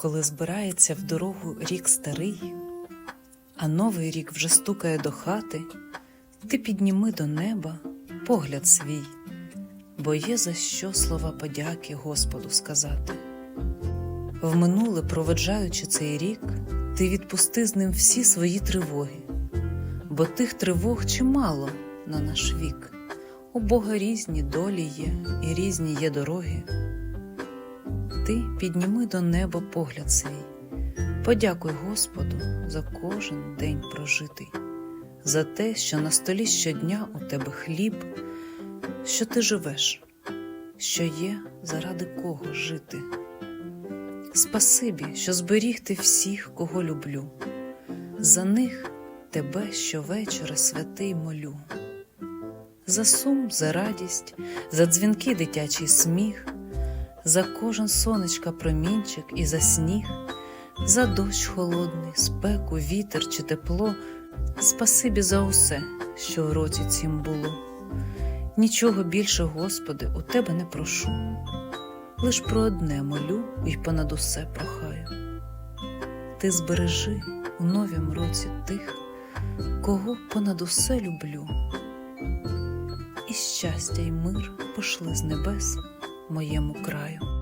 Коли збирається в дорогу рік старий, а новий рік вже стукає до хати, ти підніми до неба погляд свій, бо є за що слова подяки Господу сказати. В минуле, проведжаючи цей рік, ти відпусти з ним всі свої тривоги, бо тих тривог чимало на наш вік. У Бога різні долі є і різні є дороги. Ти підніми до неба погляд свій, подякуй Господу за кожен день прожитий, за те, що на столі щодня у тебе хліб, що ти живеш, що є заради кого жити. Спасибі, що зберіг ти всіх, кого люблю, за них тебе щовечора святий молю. За сум, за радість, за дзвінки дитячий сміх, за кожен сонечка промінчик і за сніг, за дощ холодний, спеку, вітер чи тепло, спасибі за усе, що в році цім було. Нічого більше, Господи, у Тебе не прошу, лиш про одне молю і понад усе прохаю. Ти збережи у новім році тих, кого понад усе люблю, і щастя й мир пошли з небес моєму краю.